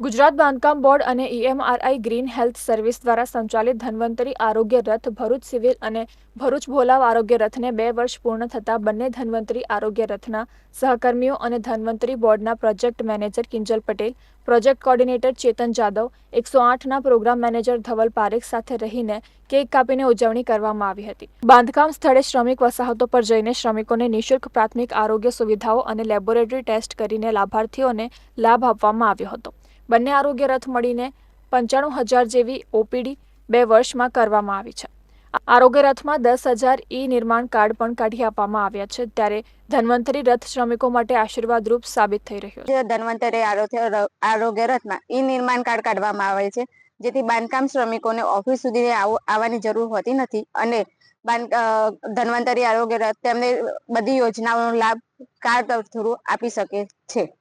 ગુજરાત બાંધકામ બોર્ડ અને EMRI green health service દ્વારા સંચાલિત ધન્વંતરી આરોગ્ય રથ, ભરૂચ સિવિલ અને ભરૂચ ભોલાવ આરોગ્ય રથને બે વર્ષ પૂર્ણ થતા બંને ધન્વંતરી આરોગ્ય રથના સહકર્મીઓ અને ધન્વંતરી બોર્ડના project manager Kinjal Patel, project coordinator Chetan Jadav, એકસો આઠના પ્રોગ્રામ મેનેજર ધવલ પારેખ સાથે રહીને કેક કાપીને ઉજવણી કરવામાં આવી હતી. બાંધકામ સ્થળે શ્રમિક વસાહતો પર જઈને શ્રમિકોને નિઃશુલ્ક પ્રાથમિક આરોગ્ય સુવિધાઓ અને લેબોરેટરી ટેસ્ટ કરીને લાભાર્થીઓને લાભ આપવામાં આવ્યો હતો. બંને આરોગ્ય રથ મળીને પંચાણું હજાર જેવી ઓપીડી બે વર્ષમાં કરવામાં આવી છે. આરોગ્ય રથમાં દસ હજાર ઈ નિર્માણ કાર્ડ પણ કાઢી આપવામાં આવ્યા છે. ત્યારે ધન્વંતરી રથ શ્રમિકો માટે આશીર્વાદરૂપ સાબિત થઈ રહ્યો છે. ધન્વંતરી આરોગ્ય રથમાં ઈ નિર્માણ કાર્ડ કાઢવામાં આવે છે, જેથી બાંધકામ શ્રમિકોને ઓફિસ સુધી આવ- આવવાની જરૂર હોતી નથી અને ધન્વંતરી આરોગ્ય રથ તેમને બધી યોજનાઓનો લાભ કાર્ડ થ્રુ આપી શકે છે.